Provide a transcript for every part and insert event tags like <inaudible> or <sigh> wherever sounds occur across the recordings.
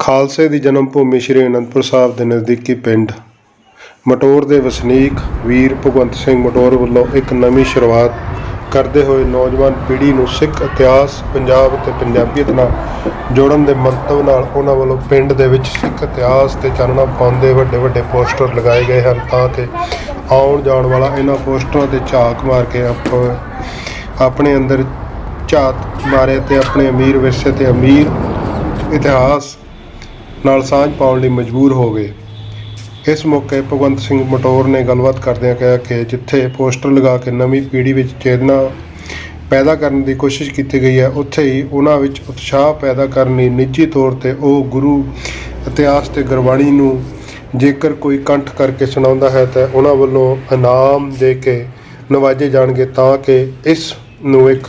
ਖਾਲਸੇ ਦੀ ਜਨਮ ਭੂਮੀ ਸ੍ਰੀ ਅਨੰਦਪੁਰ ਸਾਹਿਬ ਦੇ ਨਜ਼ਦੀਕੀ ਪਿੰਡ ਮਟੌਰ ਦੇ ਵਸਨੀਕ ਵੀਰ ਭਗਵੰਤ ਸਿੰਘ ਮਟੌਰ ਵੱਲੋਂ ਇੱਕ ਨਵੀਂ ਸ਼ੁਰੂਆਤ ਕਰਦੇ ਹੋਏ ਨੌਜਵਾਨ ਪੀੜ੍ਹੀ ਨੂੰ ਸਿੱਖ ਇਤਿਹਾਸ, ਪੰਜਾਬ ਅਤੇ ਪੰਜਾਬੀਅਤ ਨਾਲ ਜੋੜਨ ਦੇ ਮੰਤਵ ਨਾਲ ਉਹਨਾਂ ਵੱਲੋਂ ਪਿੰਡ ਦੇ ਵਿੱਚ ਸਿੱਖ ਇਤਿਹਾਸ ਤੇ ਚਾਨਣਾ ਪਾਉਂਦੇ ਵੱਡੇ ਵੱਡੇ ਪੋਸਟਰ ਲਗਾਏ ਗਏ ਹਨ ਤਾਂ ਕਿ ਆਉਣ ਜਾਣ ਵਾਲਾ ਇਹਨਾਂ ਪੋਸਟਰਾਂ ਤੇ ਝਾਕ ਮਾਰ ਕੇ ਆਪਣੇ ਅੰਦਰ ਝਾਤ ਮਾਰੇ ਤੇ ਆਪਣੇ ਅਮੀਰ ਵਿਰਸੇ ਤੇ ਅਮੀਰ ਇਤਿਹਾਸ ਨਾਲ ਸਾਂਝ ਪਾਉਣ ਲਈ ਮਜਬੂਰ ਹੋ ਗਏ। ਇਸ ਮੌਕੇ ਭਗਵੰਤ ਸਿੰਘ ਮਟੌਰ ਨੇ ਗੱਲਬਾਤ ਕਰਦਿਆਂ ਕਿਹਾ ਕਿ ਜਿੱਥੇ ਪੋਸਟਰ ਲਗਾ ਕੇ ਨਵੀਂ ਪੀੜ੍ਹੀ ਵਿੱਚ ਚੇਤਨਾ ਪੈਦਾ ਕਰਨ ਦੀ ਕੋਸ਼ਿਸ਼ ਕੀਤੀ ਗਈ ਹੈ, ਉੱਥੇ ਹੀ ਉਹਨਾਂ ਵਿੱਚ ਉਤਸ਼ਾਹ ਪੈਦਾ ਕਰਨ ਲਈ ਨਿੱਜੀ ਤੌਰ ਤੇ ਉਹ ਗੁਰੂ ਇਤਿਹਾਸ ਤੇ ਗੁਰਬਾਣੀ ਨੂੰ ਜੇਕਰ ਕੋਈ ਕੰਠ ਕਰਕੇ ਸੁਣਾਉਂਦਾ ਹੈ ਤਾਂ ਉਹਨਾਂ ਵੱਲੋਂ ਇਨਾਮ ਦੇ ਕੇ ਨਵਾਜੇ ਜਾਣਗੇ ਤਾਂ ਕਿ ਇਸ ਨੂੰ ਇੱਕ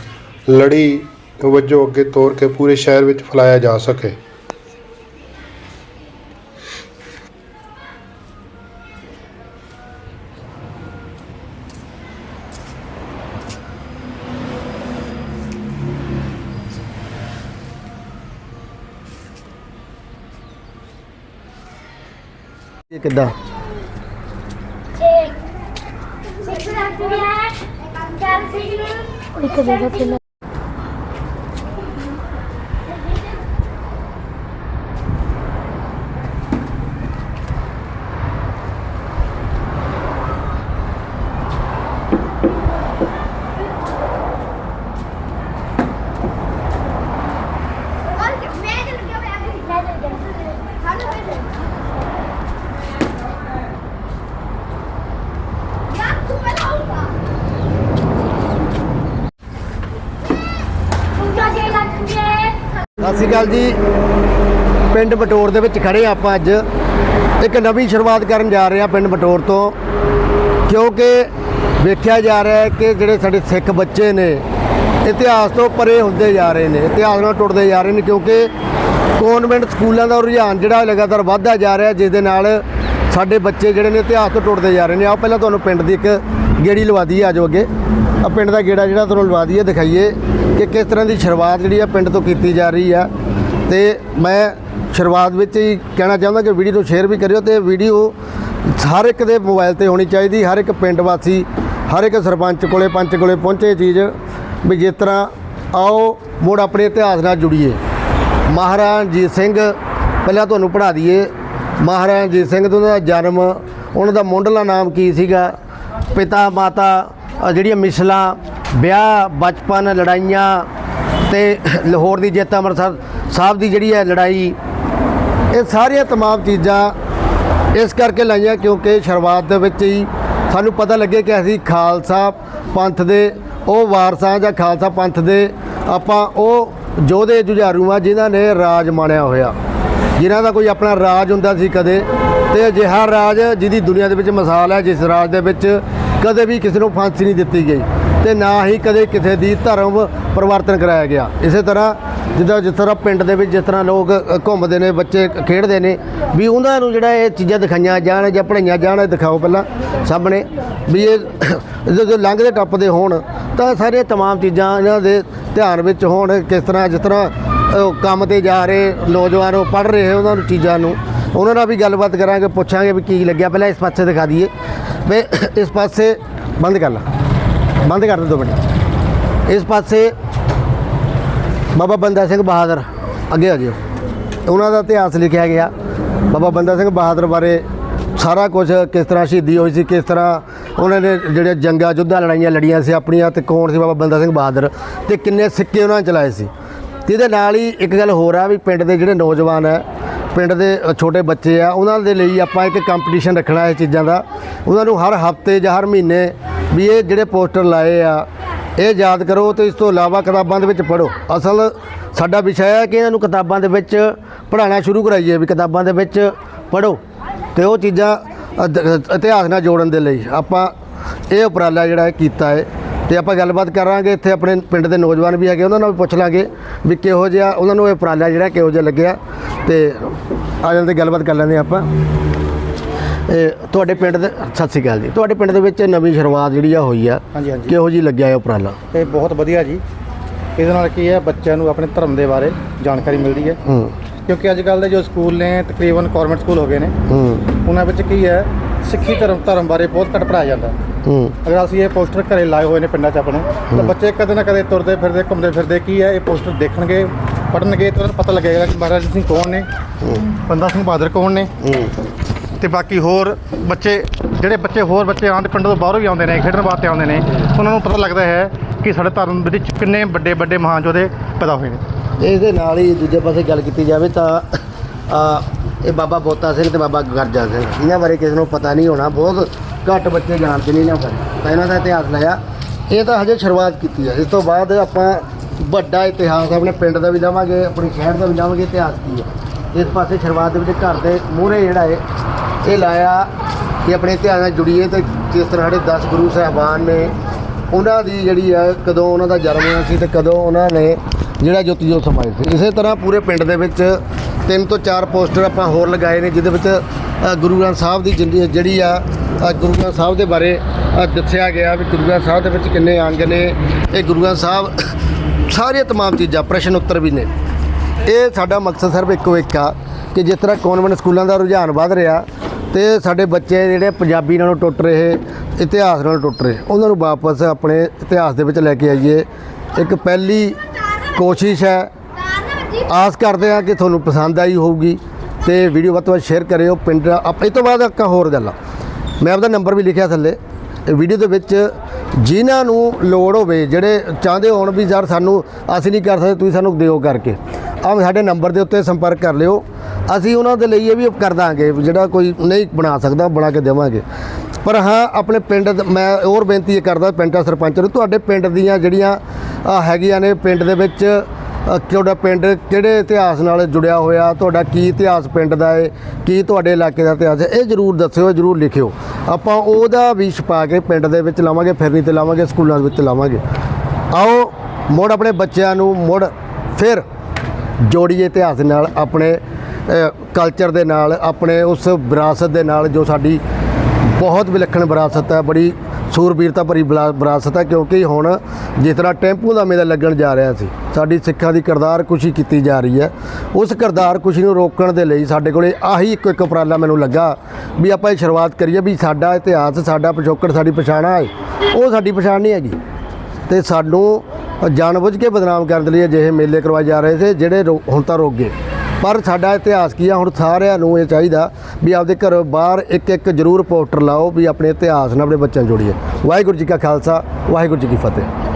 ਲੜੀ ਵਜੋਂ ਅੱਗੇ ਤੋਰ ਕੇ ਪੂਰੇ ਸ਼ਹਿਰ ਵਿੱਚ ਫੈਲਾਇਆ ਜਾ ਸਕੇ। ਇਹ ਕਿੱਦਾਂ? ਇੱਕ ਜਗ੍ਹਾ ਤੇ ਸਤਿ ਸ਼੍ਰੀ ਅਕਾਲ ਜੀ। ਪਿੰਡ ਬਟੋਰ ਦੇ ਵਿੱਚ ਖੜੇ ਹਾਂ ਆਪਾਂ ਅੱਜ। ਇੱਕ ਨਵੀਂ ਸ਼ੁਰੂਆਤ ਕਰਨ ਜਾ ਰਹੇ ਹਾਂ ਪਿੰਡ ਬਟੋਰ ਤੋਂ। ਕਿਉਂਕਿ ਵੇਖਿਆ ਜਾ ਰਿਹਾ ਹੈ ਕਿ ਜਿਹੜੇ ਸਾਡੇ ਸਿੱਖ ਬੱਚੇ ਨੇ, ਇਤਿਹਾਸ ਤੋਂ ਪਰੇ ਹੁੰਦੇ ਜਾ ਰਹੇ ਨੇ, ਇਤਿਹਾਸ ਨਾਲ ਟੁੱਟਦੇ ਜਾ ਰਹੇ ਨੇ ਕਿਉਂਕਿ ਕਨਵੈਂਟ ਸਕੂਲਾਂ ਦਾ ਰੁਝਾਨ ਜਿਹੜਾ ਲਗਾਤਾਰ ਵੱਧਦਾ ਜਾ ਰਿਹਾ ਜਿਸ ਦੇ ਨਾਲ ਸਾਡੇ ਬੱਚੇ ਜਿਹੜੇ ਨੇ ਇਤਿਹਾਸ ਤੋਂ ਟੁੱਟਦੇ ਜਾ ਰਹੇ ਨੇ। ਆਓ ਪਹਿਲਾਂ ਤੁਹਾਨੂੰ ਪਿੰਡ ਦੀ ਇੱਕ ਗੇੜੀ ਲਵਾ ਦਈਏ ਆਜੋ ਅੱਗੇ। ਆ ਪਿੰਡ ਦਾ ਗੇੜਾ ਜਿਹੜਾ ਤੁਹਾਨੂੰ ਲਵਾ ਦਈਏ, ਦਿਖਾਈਏ ਕਿ ਕਿਸ ਤਰ੍ਹਾਂ ਦੀ ਸ਼ੁਰੂਆਤ ਜਿਹੜੀ ਆ ਪਿੰਡ ਤੋਂ ਕੀਤੀ ਜਾ ਰਹੀ ਆ। ਤੇ ਮੈਂ ਸ਼ੁਰੂਆਤ ਵਿੱਚ ਹੀ ਕਹਿਣਾ ਚਾਹੁੰਦਾ ਕਿ ਵੀਡੀਓ ਨੂੰ ਸ਼ੇਅਰ ਵੀ ਕਰਿਓ ਤੇ ਵੀਡੀਓ ਹਰ ਇੱਕ ਦੇ ਮੋਬਾਈਲ ਤੇ ਹੋਣੀ ਚਾਹੀਦੀ, ਹਰ ਇੱਕ ਪਿੰਡ ਵਾਸੀ, ਹਰ ਇੱਕ ਸਰਪੰਚ ਕੋਲੇ, ਪੰਚ ਕੋਲੇ ਪਹੁੰਚੇ ਚੀਜ਼ ਵੀ ਜਿਸ ਤਰ੍ਹਾਂ ਆਓ, ਮੁੜ ਆਪਣੇ ਇਤਿਹਾਸ ਨਾਲ ਜੁੜੀਏ। ਮਹਾਰਾਜਾ ਰਣਜੀਤ ਸਿੰਘ, ਪਹਿਲਾਂ ਤੁਹਾਨੂੰ ਪੜ੍ਹਾ ਦਈਏ, ਮਹਾਰਾਜਾ ਰਣਜੀਤ ਸਿੰਘ ਦਾ ਉਹਨਾਂ ਦਾ ਜਨਮ ਉਹਨਾਂ ਦਾ ਮੁੰਡਲਾ ਨਾਮ ਕੀ ਸੀਗਾ? ਪਿਤਾ, ਮਾਤਾ ਜਿਹੜੀਆਂ ਮਿਸਲਾਂ ਵਿਆਹ ਬਚਪਨ ਲੜਾਈਆਂ ਤੇ ਲਾਹੌਰ ਦੀ ਜਿੱਤ ਅੰਮ੍ਰਿਤਸਰ ਸਾਹਿਬ ਦੀ ਜਿਹੜੀ ਹੈ ਲੜਾਈ ਇਹ ਸਾਰੀਆਂ तमाम ਚੀਜ਼ਾਂ ਇਸ ਕਰਕੇ ਲਾਈਆਂ ਕਿਉਂਕਿ ਸ਼ੁਰੂਆਤ ਦੇ ਵਿੱਚ ਹੀ ਸਾਨੂੰ ਪਤਾ ਲੱਗੇ ਕਿ ਅਸੀਂ ਖਾਲਸਾ ਪੰਥ ਦੇ ਉਹ ਵਾਰਸਾਂ ਜਾਂ ਖਾਲਸਾ ਪੰਥ ਦੇ ਆਪਾਂ ਉਹ ਯੋਧੇ ਜੁਝਾਰੂ ਆ ਜਿਨ੍ਹਾਂ ਨੇ ਰਾਜ ਮਾਣਿਆ ਹੋਇਆ ਜਿਨ੍ਹਾਂ ਦਾ ਕੋਈ ਆਪਣਾ ਰਾਜ ਹੁੰਦਾ ਸੀ ਕਦੇ ਤੇ ਅਜਿਹਾ ਰਾਜ ਜਿਹਦੀ ਦੁਨੀਆ ਦੇ ਵਿੱਚ ਮਿਸਾਲ ਹੈ ਜਿਸ ਰਾਜ ਦੇ ਵਿੱਚ ਕਦੇ ਵੀ ਕਿਸੇ ਨੂੰ ਫਾਂਸੀ ਨਹੀਂ ਦਿੱਤੀ ਗਈ ਤੇ ਨਾ ਹੀ ਕਦੇ ਕਿਸੇ ਦੀ ਧਰਮ ਪਰਿਵਰਤਨ ਕਰਾਇਆ ਗਿਆ ਇਸੇ ਤਰ੍ਹਾਂ ਜਿੱਦਾਂ ਜਿਸ ਤਰ੍ਹਾਂ ਪਿੰਡ ਦੇ ਵਿੱਚ ਜਿਸ ਤਰ੍ਹਾਂ ਲੋਕ ਅ, ਘੁੰਮਦੇ ਨੇ ਬੱਚੇ ਖੇਡਦੇ ਨੇ ਵੀ ਉਹਨਾਂ ਨੂੰ ਜਿਹੜਾ ਇਹ ਚੀਜ਼ਾਂ ਦਿਖਾਈਆਂ ਜਾਣ ਜਾਂ ਪੜ੍ਹਾਈਆਂ ਜਾਣ ਇਹ ਦਿਖਾਓ ਪਹਿਲਾਂ ਸਾਹਮਣੇ ਵੀ ਇਹ <coughs> ਜਦੋਂ ਲੰਘਦੇ ਟੱਪਦੇ ਹੋਣ ਤਾਂ ਸਾਰੇ तमाम ਚੀਜ਼ਾਂ ਇਹਨਾਂ ਦੇ ਧਿਆਨ ਵਿੱਚ ਹੋਣ ਕਿਸ ਤਰ੍ਹਾਂ ਜਿਸ ਤਰ੍ਹਾਂ ਉਹ ਕੰਮ ਤੇ ਜਾ ਰਹੇ ਨੌਜਵਾਨ ਉਹ ਪੜ੍ਹ ਰਹੇ ਉਹਨਾਂ ਨੂੰ ਚੀਜ਼ਾਂ ਨੂੰ ਉਹਨਾਂ ਨਾਲ ਵੀ ਗੱਲਬਾਤ ਕਰਾਂਗੇ ਪੁੱਛਾਂਗੇ ਵੀ ਕੀ ਲੱਗਿਆ ਪਹਿਲਾਂ ਇਸ ਪਾਸੇ ਦਿਖਾ ਦਈਏ ਵੀ, ਇਸ ਪਾਸੇ, ਬੰਦ ਕਰ ਲਾ। ਬੰਦ ਕਰ ਦੇ ਦੋ ਮਿੰਟ। ਇਸ ਪਾਸੇ ਬਾਬਾ ਬੰਦਾ ਸਿੰਘ ਬਹਾਦਰ, ਅੱਗੇ ਆ ਜਿਓ। ਉਹਨਾਂ ਦਾ ਇਤਿਹਾਸ ਲਿਖਿਆ ਗਿਆ। ਬਾਬਾ ਬੰਦਾ ਸਿੰਘ ਬਹਾਦਰ ਬਾਰੇ ਸਾਰਾ ਕੁਝ ਕਿਸ ਤਰ੍ਹਾਂ ਸ਼ਹੀਦੀ ਹੋਈ ਸੀ, ਕਿਸ ਤਰ੍ਹਾਂ ਉਹਨਾਂ ਨੇ ਜਿਹੜੇ ਜੰਗਾਂ, ਯੁੱਧਾਂ ਲੜਾਈਆਂ ਲੜੀਆਂ ਸੀ ਆਪਣੀਆਂ ਤੇ ਕੌਣ ਸੀ ਬਾਬਾ ਬੰਦਾ ਸਿੰਘ ਬਹਾਦਰ ਤੇ ਕਿੰਨੇ ਸਿੱਕੇ ਉਹਨਾਂ ਨੇ ਚਲਾਏ ਸੀ। ਤੇ ਇਹਦੇ ਨਾਲ ਹੀ ਇੱਕ ਗੱਲ ਹੋਰ ਆ ਵੀ ਪਿੰਡ ਦੇ ਜਿਹੜੇ ਨੌਜਵਾਨ ਹੈ ਪਿੰਡ ਦੇ ਛੋਟੇ ਬੱਚੇ ਆ, ਉਹਨਾਂ ਦੇ ਲਈ ਆਪਾਂ ਇੱਕ ਕੰਪੀਟੀਸ਼ਨ ਰੱਖਣਾ ਇਹ ਚੀਜ਼ਾਂ ਦਾ। ਉਹਨਾਂ ਨੂੰ ਹਰ ਹਫ਼ਤੇ ਜਾਂ ਹਰ ਮਹੀਨੇ ਵੀ ਇਹ ਜਿਹੜੇ ਪੋਸਟਰ ਲਾਏ ਆ, ਇਹ ਯਾਦ ਕਰੋ ਤੇ ਇਸ ਤੋਂ ਇਲਾਵਾ ਕਿਤਾਬਾਂ ਦੇ ਵਿੱਚ ਪੜ੍ਹੋ। ਅਸਲ ਸਾਡਾ ਵਿਸ਼ਾ ਹੈ ਕਿ ਇਹਨਾਂ ਨੂੰ ਕਿਤਾਬਾਂ ਦੇ ਵਿੱਚ ਪੜ੍ਹਾਉਣਾ ਸ਼ੁਰੂ ਕਰਾਈਏ, ਵੀ ਕਿਤਾਬਾਂ ਦੇ ਵਿੱਚ ਪੜ੍ਹੋ ਤੇ ਉਹ ਚੀਜ਼ਾਂ ਇਤਿਹਾਸ ਨਾਲ ਜੋੜਨ ਦੇ ਲਈ ਆਪਾਂ ਇਹ ਉਪਰਾਲਾ ਜਿਹੜਾ ਇਹ ਕੀਤਾ ਹੈ। ਤੇ ਆਪਾਂ ਗੱਲਬਾਤ ਕਰਾਂਗੇ ਇੱਥੇ ਆਪਣੇ ਪਿੰਡ ਦੇ ਨੌਜਵਾਨ ਵੀ ਹੈਗੇ ਉਹਨਾਂ ਨਾਲ ਵੀ ਪੁੱਛ ਲਾਂਗੇ ਵੀ ਕਿਹੋ ਜਿਹਾ ਉਹਨਾਂ ਨੂੰ ਇਹ ਉਪਰਾਲਾ ਜਿਹੜਾ ਕਿਹੋ ਜਿਹਾ ਲੱਗਿਆ ਤੇ ਆ ਜਾਂਦੇ ਗੱਲਬਾਤ ਕਰ ਲੈਂਦੇ ਆਪਾਂ। ਇਹ ਤੁਹਾਡੇ ਪਿੰਡ ਦੇ ਸਤਿ ਸ਼੍ਰੀ ਅਕਾਲ ਜੀ। ਤੁਹਾਡੇ ਪਿੰਡ ਦੇ ਵਿੱਚ ਨਵੀਂ ਸ਼ੁਰੂਆਤ ਜਿਹੜੀ ਆ ਹੋਈ ਆ ਕਿਹੋ ਜੀ ਲੱਗਿਆ ਇਹ ਉਪਰਾਲਾ? ਇਹ ਬਹੁਤ ਵਧੀਆ ਜੀ। ਇਹਦੇ ਨਾਲ ਕੀ ਹੈ ਬੱਚਿਆਂ ਨੂੰ ਆਪਣੇ ਧਰਮ ਦੇ ਬਾਰੇ ਜਾਣਕਾਰੀ ਮਿਲਦੀ ਹੈ। ਹੂੰ। ਕਿਉਂਕਿ ਅੱਜ ਕੱਲ ਦੇ ਜੋ ਸਕੂਲ ਨੇ ਤਕਰੀਬਨ ਗਵਰਨਮੈਂਟ ਸਕੂਲ ਹੋ ਗਏ ਨੇ। ਹੂੰ। ਉਹਨਾਂ ਵਿੱਚ ਕੀ ਹੈ ਸਿੱਖੀ ਧਰਮ ਧਰਮ ਬਾਰੇ ਬਹੁਤ ਘੱਟ ਪੜਾਇਆ ਜਾਂਦਾ। ਹੂੰ। ਅਗਰ ਅਸੀਂ ਇਹ ਪੋਸਟਰ ਘਰੇ ਲਾਏ ਹੋਏ ਨੇ ਪਿੰਡਾਂ 'ਚ ਆਪਣੇ ਤਾਂ ਬੱਚੇ ਕਦੇ ਨਾ ਕਦੇ ਤੁਰਦੇ ਫਿਰਦੇ ਘੁੰਮਦੇ ਫਿਰਦੇ ਕੀ ਹੈ ਇਹ ਪੋਸਟਰ ਦੇਖਣਗੇ ਪੜਨਗੇ ਤਾਂ ਉਹਨਾਂ ਨੂੰ ਪਤਾ ਲੱਗੇਗਾ ਕਿ ਮਹਾਰਾਜਾ ਸਿੰਘ ਕੌਣ ਨੇ ਬੰਦਾ ਸਿੰਘ ਬਹਾਦਰ ਕੌਣ ਨੇ। ਤੇ ਬਾਕੀ ਹੋਰ ਬੱਚੇ ਜਿਹੜੇ ਬੱਚੇ ਹੋਰ ਬੱਚੇ ਆਉਂਦੇ ਪਿੰਡਾਂ ਤੋਂ ਬਾਹਰੋਂ ਵੀ ਆਉਂਦੇ ਨੇ ਖੇਡਣ ਵਾਸਤੇ ਆਉਂਦੇ ਨੇ ਉਹਨਾਂ ਨੂੰ ਪਤਾ ਲੱਗਦਾ ਹੈ ਕਿ ਸਾਡੇ ਧਰਮ ਵਿੱਚ ਕਿੰਨੇ ਵੱਡੇ ਵੱਡੇ ਮਹਾਨ ਯੋਧੇ ਪੈਦਾ ਹੋਏ ਨੇ। ਇਸ ਦੇ ਨਾਲ ਹੀ ਦੂਜੇ ਪਾਸੇ ਗੱਲ ਕੀਤੀ ਜਾਵੇ ਤਾਂ ਆ ਇਹ ਬਾਬਾ ਬੋਤਾ ਸਿੰਘ ਤੇ ਬਾਬਾ ਗਰਜਾ ਸਿੰਘ। ਇਹਨਾਂ ਬਾਰੇ ਕਿਸੇ ਨੂੰ ਪਤਾ ਨਹੀਂ ਹੋਣਾ, ਬਹੁਤ ਘੱਟ ਬੱਚੇ ਜਾਣਦੇ ਨੇ ਇਹਨਾਂ ਬਾਰੇ। ਤਾਂ ਇਹਨਾਂ ਦਾ ਇਤਿਹਾਸ ਲਿਆ ਇਹ ਤਾਂ ਹਜੇ ਸ਼ੁਰੂਆਤ ਕੀਤੀ ਹੈ ਇਸ ਤੋਂ ਬਾਅਦ ਆਪਾਂ ਵੱਡਾ ਇਤਿਹਾਸ, ਆਪਣੇ ਪਿੰਡ ਦਾ ਵੀ ਲਾਵਾਂਗੇ, ਆਪਣੇ ਸ਼ਹਿਰ ਦਾ ਵੀ ਲਾਵਾਂਗੇ, ਇਤਿਹਾਸ ਕੀ ਹੈ ਇਸ ਪਾਸੇ ਸ਼ੁਰੂਆਤ ਦੇ ਵਿੱਚ ਘਰ ਦੇ ਮੂਹਰੇ ਜਿਹੜਾ ਹੈ ਇਹ ਲਾਇਆ ਕਿ ਆਪਣੇ ਇਤਿਹਾਸ ਨਾਲ ਜੁੜੀਏ ਤੇ ਜਿਸ ਤਰ੍ਹਾਂ ਸਾਡੇ 10 ਗੁਰੂ ਸਾਹਿਬਾਨ ਨੇ, ਉਹਨਾਂ ਦੀ ਜਿਹੜੀ ਹੈ ਕਦੋਂ ਉਹਨਾਂ ਦਾ ਜਨਮ ਹੋਇਆ ਸੀ ਤੇ ਕਦੋਂ ਉਹਨਾਂ ਨੇ ਜਿਹੜਾ ਜੋਤੀ ਜੋਤ ਸਮਾਏ ਸੀ। ਇਸੇ ਤਰ੍ਹਾਂ ਪੂਰੇ ਪਿੰਡ ਦੇ ਵਿੱਚ ਤਿੰਨ ਤੋਂ ਚਾਰ ਪੋਸਟਰ ਆਪਾਂ ਹੋਰ ਲਗਾਏ ਨੇ ਜਿਹਦੇ ਵਿੱਚ ਅ, ਗੁਰੂ ਗ੍ਰੰਥ ਸਾਹਿਬ ਦੀ ਜਿੰਦੀ- ਜਿਹੜੀ ਆ ਅ, ਗੁਰੂ ਗ੍ਰੰਥ ਸਾਹਿਬ ਦੇ ਬਾਰੇ ਅ, ਦੱਸਿਆ ਗਿਆ ਵੀ ਗੁਰੂ ਗ੍ਰੰਥ ਸਾਹਿਬ ਦੇ ਵਿੱਚ ਕਿੰਨੇ ਅੰਗ ਨੇ ਇਹ ਗੁਰੂ ਗ੍ਰੰਥ ਸਾਹਿਬ ਸਾਰੀਆਂ तमाम ਚੀਜ਼ਾਂ ਪ੍ਰਸ਼ਨ ਉੱਤਰ ਵੀ ਨੇ ਇਹ ਸਾਡਾ ਮਕਸਦ ਸਿਰਫ ਇੱਕੋ ਇੱਕ ਆ ਕਿ ਜਿਸ ਤਰ੍ਹਾਂ ਕਨਵੈਂਟ ਸਕੂਲਾਂ ਦਾ ਰੁਝਾਨ ਵੱਧ ਰਿਹਾ ਤੇ ਸਾਡੇ ਬੱਚੇ ਜਿਹੜੇ ਪੰਜਾਬੀ ਨਾਲੋਂ ਟੁੱਟ ਰਹੇ ਇਤਿਹਾਸ ਨਾਲੋਂ ਟੁੱਟ ਰਹੇ ਉਹਨਾਂ ਨੂੰ ਵਾਪਸ ਆਪਣੇ ਇਤਿਹਾਸ ਦੇ ਵਿੱਚ ਲੈ ਕੇ ਆਈਏ ਇੱਕ ਪਹਿਲੀ ਕੋਸ਼ਿਸ਼ ਹੈ ਆਸ ਕਰਦੇ ਹਾਂ ਕਿ ਤੁਹਾਨੂੰ ਪਸੰਦ ਆਈ ਹੋਊਗੀ ਤੇ ਵੀਡੀਓ ਵੱਧ ਤੋਂ ਵੱਧ ਸ਼ੇਅਰ ਕਰਿਓ, ਪਿੰਡ ਆਪ ਇਹ ਤੋਂ ਬਾਅਦ ਇੱਕ ਹੋਰ ਗੱਲ ਮੈਂ ਆਪਦਾ ਨੰਬਰ ਵੀ ਲਿਖਿਆ ਥੱਲੇ। ਵੀਡੀਓ ਦੇ ਵਿੱਚ ਜਿਨ੍ਹਾਂ ਨੂੰ ਲੋੜ ਹੋਵੇ, ਜਿਹੜੇ ਚਾਹੁੰਦੇ ਹੋਣ ਵੀ ਯਾਰ ਸਾਨੂੰ ਅਸੀਂ ਨਹੀਂ ਕਰ ਸਕਦੇ, ਤੁਸੀਂ ਸਾਨੂੰ ਦਿਓ ਕਰਕੇ। ਆਹ ਸਾਡੇ ਨੰਬਰ ਦੇ ਉੱਤੇ ਸੰਪਰਕ ਕਰ ਲਿਓ। ਅਸੀਂ ਉਹਨਾਂ ਦੇ ਲਈ ਇਹ ਵੀ ਕਰ ਦਾਂਗੇ, ਜਿਹੜਾ ਕੋਈ ਨਹੀਂ ਬਣਾ ਸਕਦਾ, ਬਣਾ ਕੇ ਦੇਵਾਂਗੇ। ਪਰ ਹਾਂ, ਆਪਣੇ ਪਿੰਡ ਮੈਂ ਹੋਰ ਬੇਨਤੀ ਇਹ ਕਰਦਾ ਪਿੰਡ ਦਾ ਸਰਪੰਚ ਨੂੰ, ਤੁਹਾਡੇ ਪਿੰਡ ਦੀਆਂ ਜਿਹੜੀਆਂ ਹੈਗੀਆਂ ਨੇ, ਪਿੰਡ ਦੇ ਵਿੱਚ ਤੁਹਾਡਾ ਪਿੰਡ ਕਿਹੜੇ ਇਤਿਹਾਸ ਨਾਲ ਜੁੜਿਆ ਹੋਇਆ? ਤੁਹਾਡਾ ਕੀ ਇਤਿਹਾਸ ਪਿੰਡ ਦਾ ਹੈ ਕੀ ਤੁਹਾਡੇ ਇਲਾਕੇ ਦਾ ਇਤਿਹਾਸ ਹੈ? ਇਹ ਜਰੂਰ ਦੱਸਿਓ ਜਰੂਰ ਲਿਖਿਓ। ਆਪਾਂ ਉਹਦਾ ਵੀ ਛਪਾ ਕੇ ਪਿੰਡ ਦੇ ਵਿੱਚ ਲਾਵਾਂਗੇ, ਫਿਰਨੀ ਤੇ ਲਾਵਾਂਗੇ, ਸਕੂਲਾਂ ਦੇ ਵਿੱਚ ਲਾਵਾਂਗੇ। ਆਓ, ਮੁੜ ਆਪਣੇ ਬੱਚਿਆਂ ਨੂੰ ਮੁੜ ਫਿਰ ਜੋੜੀਏ ਇਤਿਹਾਸ ਦੇ ਨਾਲ, ਆਪਣੇ ਕਲਚਰ ਦੇ ਨਾਲ, ਆਪਣੇ ਉਸ ਵਿਰਾਸਤ ਦੇ ਨਾਲ ਜੋ ਸਾਡੀ ਬਹੁਤ ਵਿਲੱਖਣ ਵਿਰਾਸਤ ਹੈ, ਬੜੀ ਸੂਰਬੀਰਤਾ ਭਰੀ ਵਿਲਾ- ਵਿਰਾਸਤ ਹੈ, ਕਿਉਂਕਿ ਹੁਣ ਜਿਸ ਤਰ੍ਹਾਂ ਟੈਂਪੂ ਦਾ ਮੇਲਾ ਲੱਗਣ ਜਾ ਰਿਹਾ ਸੀ, ਸਾਡੀ ਸਿੱਖਾਂ ਦੀ ਕਰਤਾਰ ਕੁਸ਼ੀ ਕੀਤੀ ਜਾ ਰਹੀ ਹੈ। ਉਸ ਕਰਤਾਰ ਕੁਸ਼ੀ ਨੂੰ ਰੋਕਣ ਦੇ ਲਈ ਸਾਡੇ ਕੋਲੇ ਆਹੀ ਇੱਕ ਇੱਕ ਉਪਰਾਲਾ ਮੈਨੂੰ ਲੱਗਾ ਵੀ ਆਪਾਂ ਇਹ ਸ਼ੁਰੂਆਤ ਕਰੀਏ ਵੀ ਸਾਡਾ ਇਤਿਹਾਸ, ਸਾਡਾ ਪਿਛੋਕੜ, ਸਾਡੀ ਪਛਾਣ ਹੈ ਉਹ ਸਾਡੀ ਪਛਾਣ ਨਹੀਂ ਹੈਗੀ। ਤੇ ਸਾਨੂੰ ਜਾਣਬੁੱਝ ਕੇ ਬਦਨਾਮ ਕਰਨ ਦੇ ਲਈ ਅਜਿਹੇ ਮੇਲੇ ਕਰਵਾਏ ਜਾ ਰਹੇ ਸੀ, ਜਿਹੜੇ ਰੋ- ਹੁਣ ਤਾਂ ਰੋਕ ਗਏ। ਪਰ ਸਾਡਾ ਇਤਿਹਾਸ ਕੀ ਆ? ਹੁਣ ਸਾਰਿਆਂ ਨੂੰ ਇਹ ਚਾਹੀਦਾ ਵੀ ਆਪਦੇ ਘਰੋਂ ਬਾਹਰ ਇੱਕ ਇੱਕ ਜ਼ਰੂਰ ਪੋਸਟਰ ਲਾਓ ਵੀ ਆਪਣੇ ਇਤਿਹਾਸ ਨਾਲ ਆਪਣੇ ਬੱਚਿਆਂ ਨੂੰ ਜੋੜੀਏ। ਵਾਹਿਗੁਰੂ ਜੀ ਕਾ ਖਾਲਸਾ, ਵਾਹਿਗੁਰੂ ਜੀ ਕੀ ਫਤਿਹ।